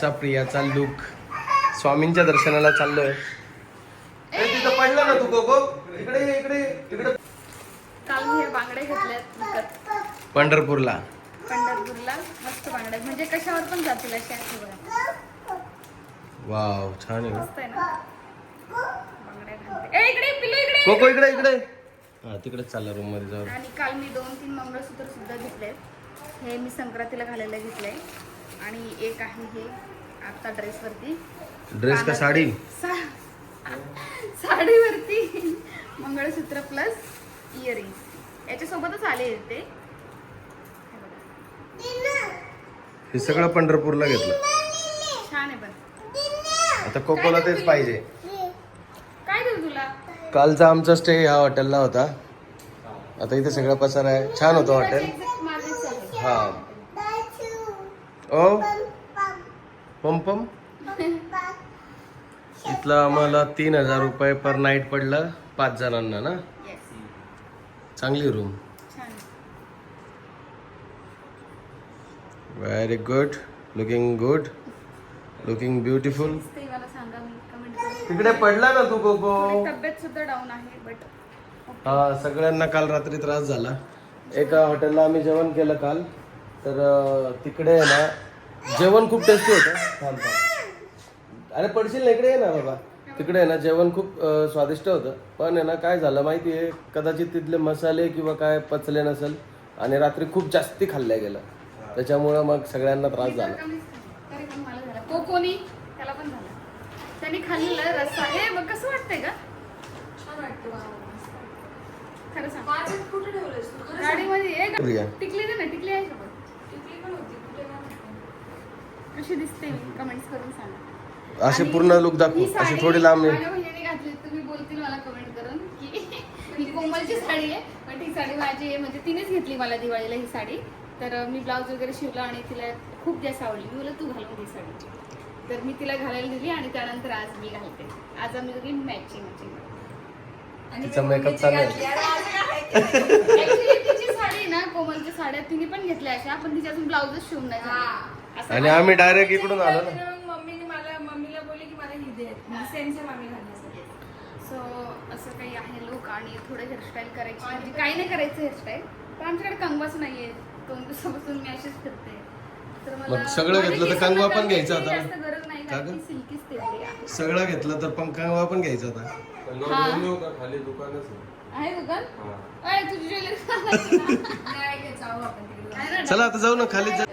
आजचा प्रियाचा लुक स्वामींच्या दर्शनाला चाललोय. तिथं पडलं ना तू गोगो इकडे ये, इकडे ये, इकडे. काल मी हे बांगडे घेतल्यात विकत. पंढरपूरला. पंढरपूरला मस्त बांगडे. म्हणजे कशावर पण जातील अशा आहेत बघा. वाव छान आहे मस्त आहे ना? बांगड्या घालते. ए इकडे पिल्लू इकडे कोको इकडे. इकडे हा तिकडेच चालला रूममध्ये जाऊन. आणि काल मी दोन तीन मंगळसूत्र सुद्धा घेतलेत. हे मी संक्रांतीला घालायला घेतलंय. आणि एक आहे हे आता ड्रेसवरती ड्रेस का साडी? सा- साडीवरती. मंगळसूत्र प्लस इयरिंग याच्यासोबतच आले ते. हे सगळं पंढरपूरला घेतलं. छान आहे पण. आता कोकोला तेच पाहिजे. काय देऊ तुला? कालचा आमचा स्टे ह्या हॉटेलला होता. आता इथे सगळं पसार आहे. छान होतं हॉटेल Exact माझंच आहे. हा. ओ पम पम. इथलं आम्हाला तीन हजार रुपये पर नाईट पडलं पाच जणांना ना. चांगली room. Very good looking good looking beautiful तिकडे पडला ना तू कोको थोडी तब्येत सुद्धा डाऊन आहे बट हा सगळ्यांना काल रात्री त्रास झाला. एका हॉटेलला आम्ही जेवण केलं काल. तर तिकडे आहे ना जेवण खूप टेस्टी होतं. थांब थांब. अरे पडशील ना इकडे ये ना बाबा. तिकडे आहे ना जेवण खूप स्वादिष्ट होतं. पण आहे ना काय झालं माहिती आहे कदाचित तिथले मसाले किंवा काय पचले नसेल आणि रात्री खूप जास्ती खाल्ल्या गेलं. त्याच्यामुळं मग सगळ्यांना त्रास झाला. तरी पण मला झाला. कोकोनी त्याला पण झाला. त्यांनी खाल्लेलं रस्सा. हे मग कसं वाटतंय का. खरं सांग. गाडीमध्ये. टिकली ना टिकली आहे सोबत टिकली पण होती, कुठे नाही माहिती. कशी दिसते मी कमेंट्स करून सांगा. असे पूर्ण लुक दाखवू. अशी साडी थोडी लांब घातली तुम्ही बोलतील मला कमेंट करून की ही कोमलची साडी आहे पण ही साडी माझी आहे. म्हणजे तिनेच घेतली मला दिवाळीला ही साडी. तर मी ब्लाऊज वगैरे शिवला आणि तिला खूप जास्त आवडली. मी बोला तू घालून ही साडी. तर मी तिला घालायला दिली आणि त्यानंतर आज मी घालते. आज आम्ही दोघी मॅचिंग मॅचिंग आणि तिचा मी makeup मम्मीची चालू तिची साडी ना कोमलच्या साड्या तिने पण घेतल्या अशा. पण तिच्यातून ब्लाऊजच शिवून नाही. हा. असं आणि आम्ही डायरेक्ट इकडून आलो ना. मग मम्मीने मला मम्मीला बोलली की मला ही दे. सेम सेम आम्ही घालण्यासाठी. सो असं काही आहे लोक आणि थोडं हेअरस्टाईल करायची. म्हणजे काही नाही करायचं हेअरस्टाईल पण आमच्याकडे कंगवाच नाहीये. दोन दिवसापासून मी अशीच फिरते. तर मग सगळं घेतलं तर माझ्या कंगवा पण घ्यायचा आता. जास्त गरज नाही का कारण गं? की सिल्कीच तेवढी आहे. सगळं घेतलं तर पंखावा पण घ्यायचा होता हा. आहे. दुकान? अय तुझी ज्वेलरी नाही घे, जाऊ आपण तिकडे. चला आता जाऊ ना खाली जा.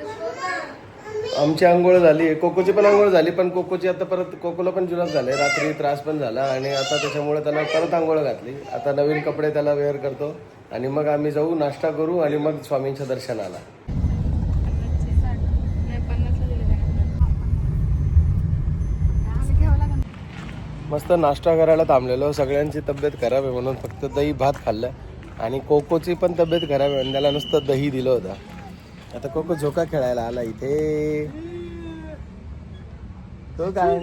आमची आंघोळ झाली कोकोची पण आंघोळ झाली पण कोकोची आता परत कोकोला पण जुलाब झाले रात्री त्रास पण झाला आणि आता त्याच्यामुळे त्याला परत आंघोळ घातली. आता नवीन कपडे त्याला वेअर करतो आणि मग आम्ही जाऊ नाश्ता करू आणि मग स्वामींच्या दर्शनाला. मस्त नाश्ता करायला थांबलेलो सगळ्यांची तब्येत खराब आहे म्हणून फक्त दही भात खाल्लं आणि कोकोची पण तब्येत खराब आहे म्हणून त्याला नुसतं दही दिलं होतं. आता कोको झोका खेळायला आला इथे. तो काय?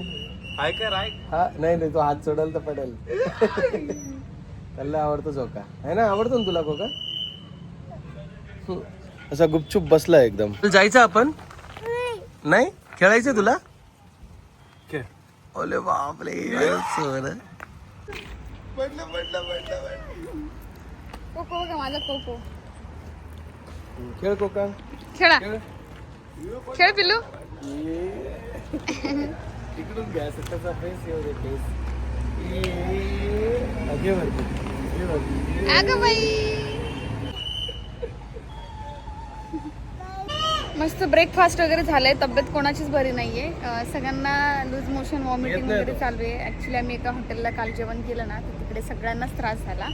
हा नाही नाही तो हात सोडल तर पडेल. त्याला आवडतो झोका. आहे ना? आवडतो ना तुला कोका. असा गुपचूप बसला एकदम. जायचं आपण? नाही. खेळायचं तुला? ओले बापरे सोर पडलं पडलं पडलं पडलं कोको बघा माझा कोको. खेळ कोका खेळा. खेळ? पिल्लू? तिकडून घ्या कसा फेस येऊ दे फेस अगे वरती अगे वरती. अगं बाई. मस्त ब्रेकफास्ट वगैरे झालंय. तब्येत कोणाचीच बरी नाहीये. सगळ्यांना लूज मोशन वॉमिटिंग वगैरे. चालू आहे. ऍक्च्युली आम्ही एका हॉटेलला काल जेवण केलं ना तर तिकडे सगळ्यांनाच त्रास झाला.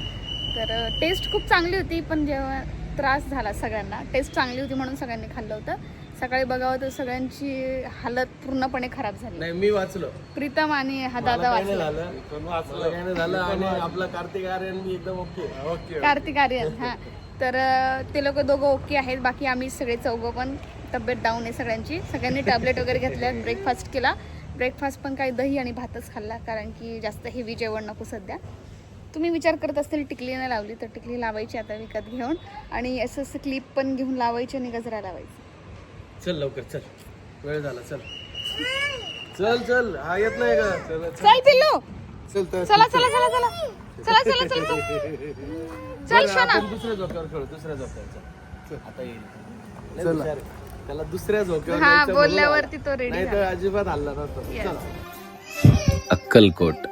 तर टेस्ट खूप चांगली होती पण जेव्हा त्रास झाला सगळ्यांना. टेस्ट चांगली होती म्हणून सगळ्यांनी खाल्लं होतं. सकाळी बघावं तर सगळ्यांची हालत पूर्णपणे खराब झाली. नाही मी वाचलो. प्रीतम आणि हा दादा नाही वाचला. झालं. मला काही नाही झालं आणि आपला कार्तिक आर्यन मी एकदम ओके ओके कार्तिक आर्यन हा. तर अं, ते लोक दोघं ओके आहेत. बाकी आम्ही सगळे चौघं पण तब्येत डाऊन आहे सगळ्यांची. सगळ्यांनी टॅबलेट वगैरे घेतल्या ब्रेकफास्ट केला. ब्रेकफास्ट पण काही दही आणि भातच खाल्ला कारण की जास्त हेवी जेवण नको सध्या. तुम्ही विचार करत असतील टिकली नाही लावली तर टिकली लावायची आता विकत घेऊन. आणि असं असं क्लिप पण घेऊन लावायची आणि गजरा लावायची. चल लवकर चल. वेळ झाला चल. चल चल. हा येत नाही का? चल चल. चल पिल्लू. चल चला. चला चला चला चला. चला चला चल शोना दुसऱ्या झोक्यावर खेळू दुसऱ्या झोक्यावर. चल. आता येईल. त्याला दुसऱ्या झोक्यावर हा बोलल्यावरती तो रेडी नाही तर अजिबात हल्ला नसतो Yes. चला. अक्कलकोट.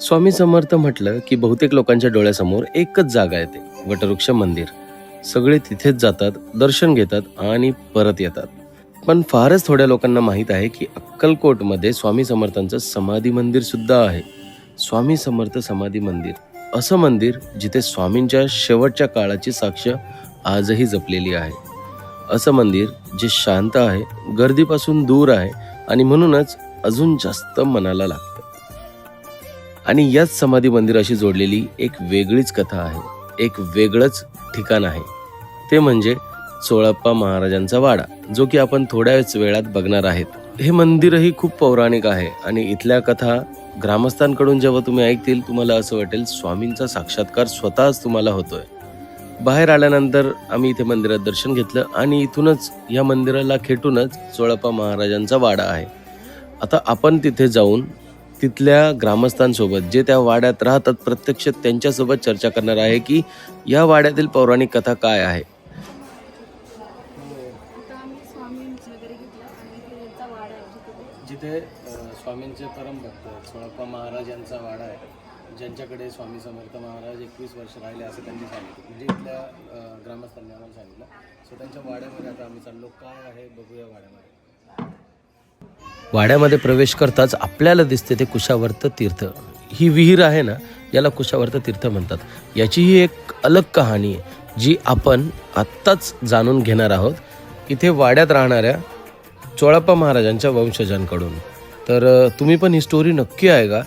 स्वामी समर्थ म्हटलं की बहुतेक लोकांच्या डोळ्यासमोर एकच जागा येते वटवृक्ष मंदिर. सगळे तिथेच जातात दर्शन घेतात आणि परत येतात. पण फारच थोड्या लोकांना माहीत आहे की अक्कलकोटमध्ये स्वामी समर्थांचं समाधी मंदिर सुद्धा आहे. स्वामी समर्थ समाधी मंदिर. असं मंदिर जिथे स्वामींच्या शेवटच्या काळाची साक्ष आजही जपलेली आहे. असं मंदिर जे शांत आहे गर्दीपासून दूर आहे आणि म्हणूनच अजून जास्त मनाला लागतं. आणि याच समाधी मंदिराशी जोडलेली एक वेगळीच कथा आहे. एक वेगळंच ठिकाण आहे. ते म्हणजे चोळप्पा महाराजांचा वाडा जो की आपण थोड्याच वेळात बघणार आहेत. हे मंदिरही खूप पौराणिक आहे आणि इथल्या कथा ग्रामस्थांकडून जेव्हा तुम्ही ऐकतील तुम्हाला असं वाटेल स्वामींचा साक्षात्कार स्वतःच तुम्हाला होतोय. बाहेर आल्यानंतर आम्ही इथे मंदिरात दर्शन घेतलं आणि इथूनच या मंदिराला खेटूनच चोळप्पा महाराजांचा वाडा आहे. आता आपण तिथे जाऊन तिथल्या ग्रामस्थांसोबत जे त्या वाड्यात राहतात प्रत्यक्ष त्यांच्यासोबत चर्चा करणार आहे की या वाड्यातील पौराणिक कथा काय आहे? जिथे स्वामींचे परमभक्त सोळप्पा महाराज यांचा वाडा आहे ज्यांच्याकडे स्वामी समर्थ महाराज एकवीस वर्ष राहिले असं त्यांनी सांगितलं. म्हणजे इथल्या ग्रामस्थांनी आम्हाला सांगितलं. सो त्यांच्या वाड्यामध्ये आता आम्ही चाललो. काय आहे? बघूया वाड्यामध्ये. वाड्यामध्ये प्रवेश करताच आपल्याला दिसते ते कुशावर्त तीर्थ. ही विहीर आहे ना याला कुशावर्त तीर्थ म्हणतात. याची ही एक अलग कहाणी आहे जी आपण आत्ताच जाणून घेणार आहोत. इथे वाड्यात राहणाऱ्या चोळाप्पा महाराजांच्या वंशजांकडून. तर तुम्ही पण ही स्टोरी नक्की आहे का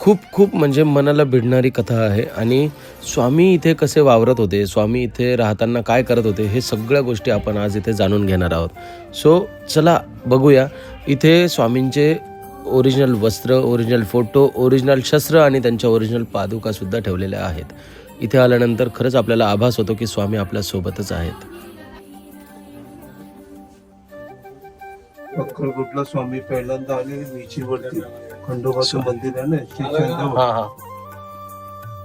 खूप खूप म्हणजे मनाला भिडणारी कथा आहे आणि स्वामी इथे कसे वावरत होते स्वामी इथे राहताना काय करत होते हे सगळ्या गोष्टी आपण आज इथे जाणून घेणार आहोत. सो चला बघूया. इथे स्वामींचे ओरिजिनल वस्त्र ओरिजिनल फोटो ओरिजिनल शस्त्र आणि त्यांच्या ओरिजिनल पादुका सुद्धा ठेवलेल्या आहेत. इथे आल्यानंतर खरंच आपल्याला आभास होतो की स्वामी आपल्या सोबतच आहेत. अक्कलकोटला स्वामी पहिल्यांदा आले विचीवरती खंडोबाचं मंदिर आहे ना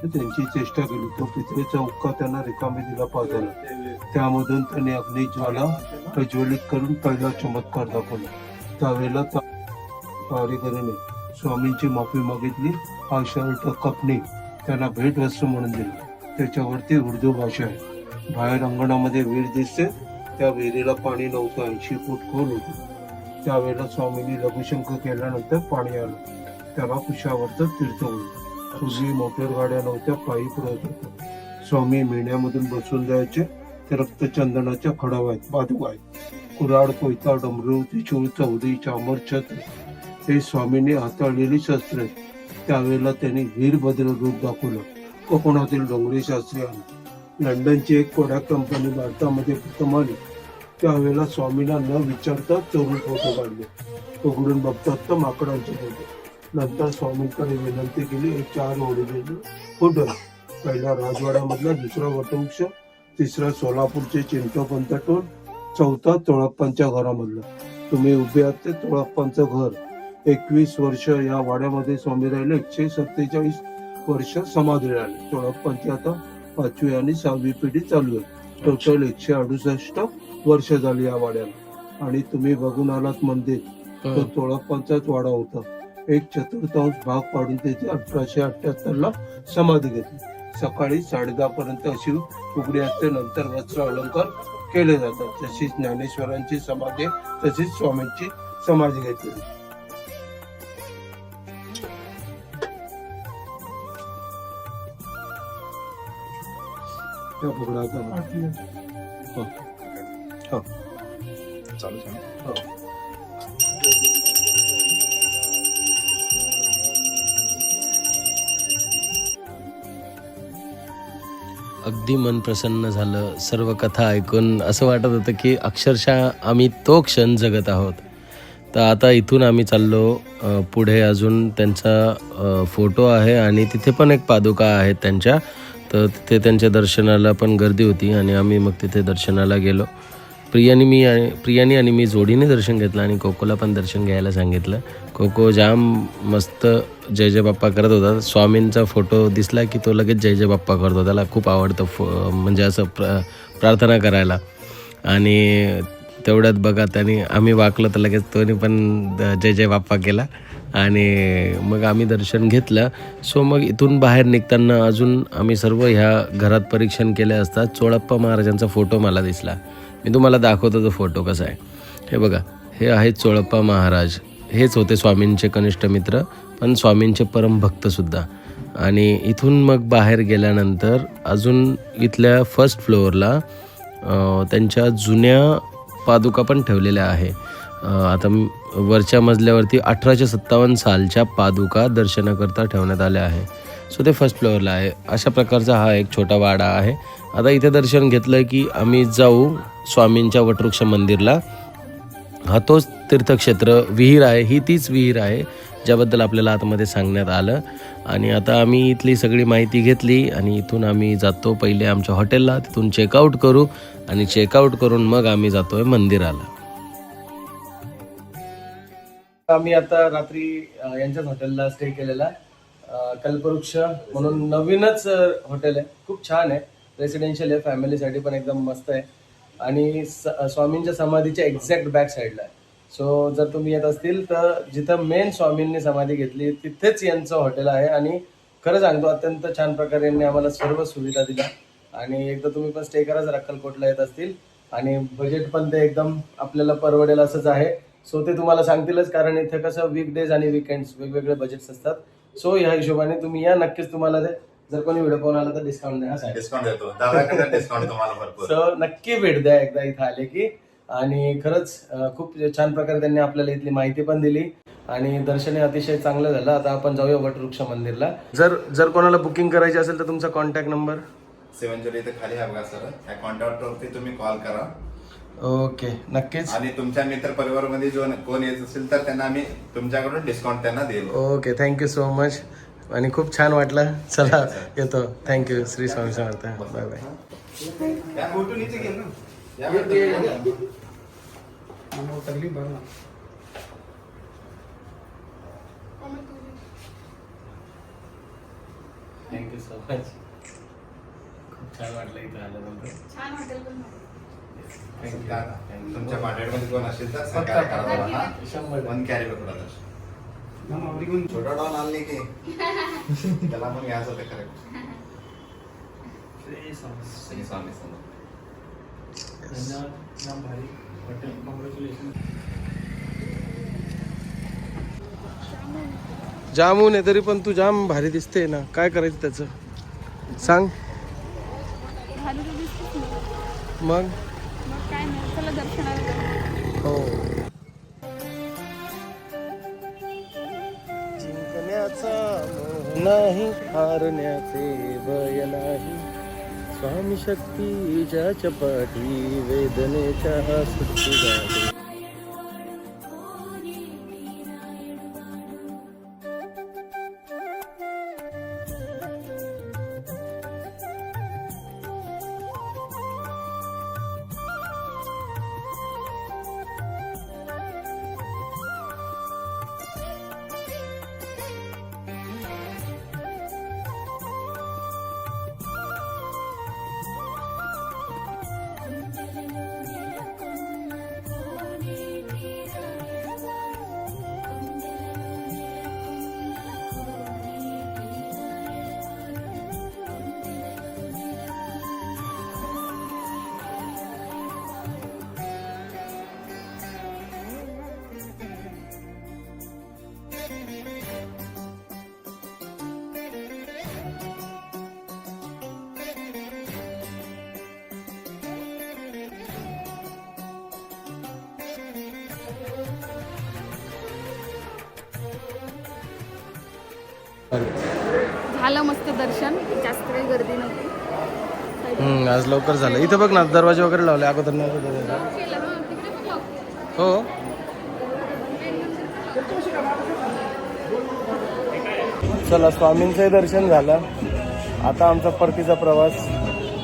त्यांची चेष्टा केली. तो पित्रेचा उक्का त्यांना रिकामी दिला पाजाला त्यामधून त्यांनी अग्नी ज्वाला प्रज्वलित करून पहिला चमत्कार दाखवला. त्यावेळेला त्या कारिगरीने स्वामींची माफी मागितली. हा शर्ट कपणे त्यांना भेट वस्तू म्हणून दिली. त्याच्यावरती उर्दू भाषा आहे. बाहेर अंगणामध्ये विहीर दिसते. त्या विहिरीला पाणी नव्हतं. ऐंशी फूट खोल होती. त्यावेळेला स्वामींनी लघुशंख केल्यानंतर पाणी आलं. त्याला कुशावरचं तीर्थ होईल पूर्वी मोटर गाड्या नव्हत्या पायी पुरत होत्या. स्वामी मेण्यामधून बसून जायचे. ते रक्तचंदनाच्या खडाव आहेत पादुका आहेत. कुराड कोयता डमरू त्रिशूळ चौदी चामर छत्र हे स्वामींनी हाताळलेली शस्त्र आहेत. त्यावेळेला त्यांनी वीरभद्र रूप दाखवलं. कोकणातील डोंगरी शास्त्री आले. लंडनची एक कोडॅक कंपनी भारतामध्ये प्रथम आली. त्यावेळेला स्वामींना न विचारता चोरून फोटो काढले. उघडून बघतात तर माकडांचे फोटो. नंतर स्वामींकडे विनंती केली एक चार ओरिजिनल फोटो पहिला राजवाड्यामधला दुसरा वटवृक्ष तिसरा सोलापूरचे चिंटोपंत टोल चौथा तोळप्पांच्या घरामधला. तुम्ही उभे आहात ते तोळप्पांचं घर. एकवीस वर्ष या वाड्यामध्ये स्वामी राहिले एकशे सत्तेचाळीस वर्ष समाधी राहिले. तोळप्पांची आता पाचवी आणि सहावी पिढी चालू आहे. टोटल एकशे अडुसष्ट वर्ष झाली या वाड्याला. आणि तुम्ही बघून आलात मंदिर. तो तोळप्पांचाच वाडा होता. एक चतुर्थांश भाग पाडून त्याची अठराशे अठ्याहत्तर ला समाधी घेतली. सकाळी साडेदहा पर्यंत अशी उघडी असते नंतर वस्त्र अलंकार केले जातात तशीच ज्ञानेश्वरांची समाधी तशीच स्वामींची समाधी घेतली त्या बुगडाचा अगदी मन प्रसन्न झालं सर्व कथा ऐकून. असं वाटत होतं की अक्षरशः आम्ही तो क्षण जगत आहोत. तर आता इथून आम्ही चाललो पुढे अजून त्यांचा फोटो आहे आणि तिथे पण एक पादुका आहेत त्यांच्या. तर तिथे त्यांच्या दर्शनाला पण गर्दी होती आणि आम्ही मग तिथे दर्शनाला गेलो. प्रियानी मी प्रियानी आणि मी जोडीने दर्शन घेतलं आणि कोकोला पण दर्शन घ्यायला सांगितलं. कोको जाम मस्त जय जय बाप्पा करत होता. स्वामींचा फोटो दिसला की तो लगेच जय जय बाप्पा करतो त्याला खूप आवडतं फो म्हणजे असं प्र प्रार्थना करायला. आणि तेवढ्यात बघा त्याने आम्ही वाकलो तर लगेच तोने पण द- जय जय बाप्पा केला. आणि मग आम्ही दर्शन घेतलं. सो मग इथून बाहेर निघताना अजून आम्ही सर्व ह्या घरात परीक्षण केले असता चोळप्पा महाराजांचा फोटो मला दिसला. मी तुम्हाला दाखवतो तो फोटो कसा आहे. हे बघा हे आहेत चोळप्पा महाराज. हेच होते स्वामींचे कनिष्ठ मित्र पण स्वामींचे परमभक्तसुद्धा आणि इथून मग बाहेर गेल्यानंतर अजून इथल्या फर्स्ट फ्लोअरला त्यांच्या जुन्या पादुका पण ठेवलेल्या आहे. आता वरच्या मजल्यावरती अठराशे सत्तावन्न सालच्या पादुका दर्शनाकरता ठेवण्यात आल्या आहे. सो ते फर्स्ट फ्लोअरला आहे. अशा प्रकारचा हा एक छोटा वाडा आहे. आता इथे दर्शन घेतलं की आम्ही जाऊ स्वामींच्या वटवृक्ष मंदिरला. हा तोच तीर्थक्षेत्र विहीर आहे ही तीच विहीर आहे ज्याबद्दल आपल्याला आतमध्ये सांगण्यात आलं. आणि आता आम्ही इथली सगळी माहिती घेतली आणि इथून आम्ही जातो पहिले आमच्या हॉटेलला तिथून चेकआउट करू आणि चेकआउट करून मग आम्ही जातो आहे मंदिराला. आम्ही आता रात्री यांच्याच हॉटेलला स्टे केलेला कल्पवृक्ष म्हणून नवीनच हॉटेल आहे. खूप छान आहे. रेसिडेन्शियल आहे फॅमिलीसाठी पण एकदम मस्त आहे. आणि स- स्वामींच्या समाधीच्या एक्झॅक्ट बॅक साईडला आहे. सो जर तुम्ही येत असतील तर जिथं मेन स्वामींनी समाधी घेतली तिथेच यांचं हॉटेल आहे. आणि खरं सांगतो अत्यंत छान प्रकारे यांनी आम्हाला सर्व सुविधा दिल्या. आणि एकदा तुम्ही पण स्टे करा जर अक्कलकोटला येत असतील. आणि बजेट पण ते एकदम आपल्याला परवडेल असंच आहे. सो ते तुम्हाला सांगतीलच कारण इथे कसं वीकडेज आणि विकेंड्स वेगवेगळे बजेट्स असतात. सो ह्या हिशोबाने तुम्ही या नक्कीच तुम्हाला ते जर कोणी व्हिडिओ पाहून आला तर डिस्काउंट द्या. डिस्काउंट देतो. डिस्काउंट तुम्हाला सो नक्की भेट द्या एकदा इथं आले की. आणि खरंच खूप छान प्रकारे त्यांनी आपल्याला इथली माहिती पण दिली. आणि दर्शने अतिशय चांगलं झालं. आता आपण जाऊया वटवृक्ष मंदिरला. जर जर कोणाला बुकिंग करायची असेल तर तुमचा कॉन्टॅक्ट नंबर सेवन इथे खाली आहे बघा सर. त्या कॉन्टॅक्ट वरती तुम्ही कॉल करा. ओके नक्कीच. आणि तुमच्या मित्र परिवारामध्ये जो कोण येत असेल तर त्यांना आम्ही तुमच्याकडून डिस्काउंट त्यांना देईल. ओके थँक्यू सो मच आणि खूप छान वाटलं. चला येतो. Thank you Shri Swami Samarth. Bye bye ना या थँक्यू सो मच खूप छान वाटलं इथं आल्यानंतर छान हॉटेल पण थँक्यू तुमच्या कॉन्टॅक्टमध्ये कोण असेल तर सहकार्य करा बाबा, हा? शंभर. वन कॅरी तर छोटा डॉन आणली की? त्याला पण घ्यायचं ते करेक्ट श्री स्वामी समर्थ. जामून आहे तरी पण तू जाम भारी दिसते ना. काय करायचं त्याचं? सांग. मग. हो. जिंकण्याचा नाही हारण्याचे भय नाही. स्वामी शक्तीच्या चपाटी वेदनेच्या सुट्टी गाठी. झालं मस्त दर्शन. जास्त काही गर्दी नव्हती. हम्म, आज लवकर झालं. इथं बघ ना दरवाजे वगैरे लावले अगोदर. हो. चला स्वामींचंही दर्शन झालं. आता आमचा परतीचा प्रवास.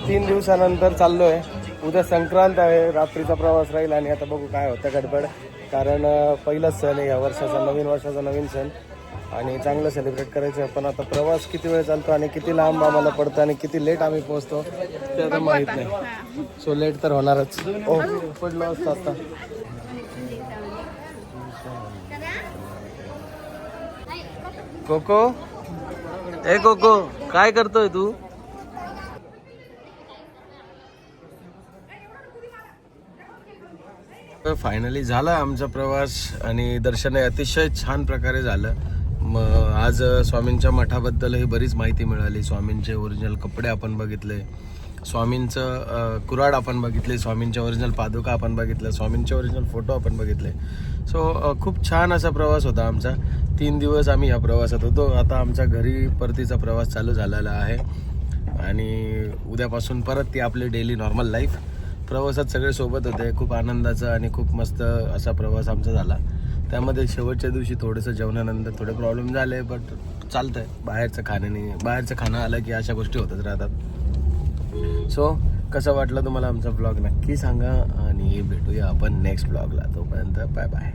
तीन दिवसानंतर चाललोय. उद्या संक्रांत आहे रात्रीचा प्रवास राहील आणि आता बघू काय होतं गडबड. कारण पहिलाच सण आहे या वर्षाचा नवीन वर्षाचा नवीन सण. आणि चांगलं सेलिब्रेट करायचं आहे. पण आता प्रवास किती वेळ चालतो आणि किती लांब आम्हाला पडतं आणि किती लेट आम्ही पोहोचतो ते आता माहीत नाही. सो लेट तर होणारच. ओ पडलो असतं आता. कोको? ए कोको काय करतोय तू? फायनली झाला आमचा प्रवास आणि दर्शन अतिशय छान प्रकारे झालं. मग आज स्वामींच्या मठाबद्दलही बरीच माहिती मिळाली. स्वामींचे ओरिजिनल कपडे आपण बघितले. स्वामींचं कुराड आपण बघितले. स्वामींच्या ओरिजिनल पादुका आपण बघितलं. स्वामींचे ओरिजिनल फोटो आपण बघितले. सो खूप छान असा प्रवास होता आमचा. तीन दिवस आम्ही या प्रवासात होतो. आता आमच्या घरी परतीचा प्रवास चालू झालेला आहे. आणि उद्यापासून परत ती आपली डेली नॉर्मल लाईफ प्रवासात सगळे सोबत होते. खूप आनंदाचा आणि खूप मस्त असा प्रवास आमचा झाला. त्यामध्ये शेवटच्या दिवशी थोडंसं जेवणानंतर थोडे प्रॉब्लेम झाले बट चालतंय. बाहेरचं खाण्याने बाहेरचं खाणं आलं की अशा गोष्टी होतच राहतात. सो कसं वाटलं तुम्हाला आमचा ब्लॉग नक्की सांगा आणि भेटूया आपण नेक्स्ट ब्लॉगला तोपर्यंत बाय बाय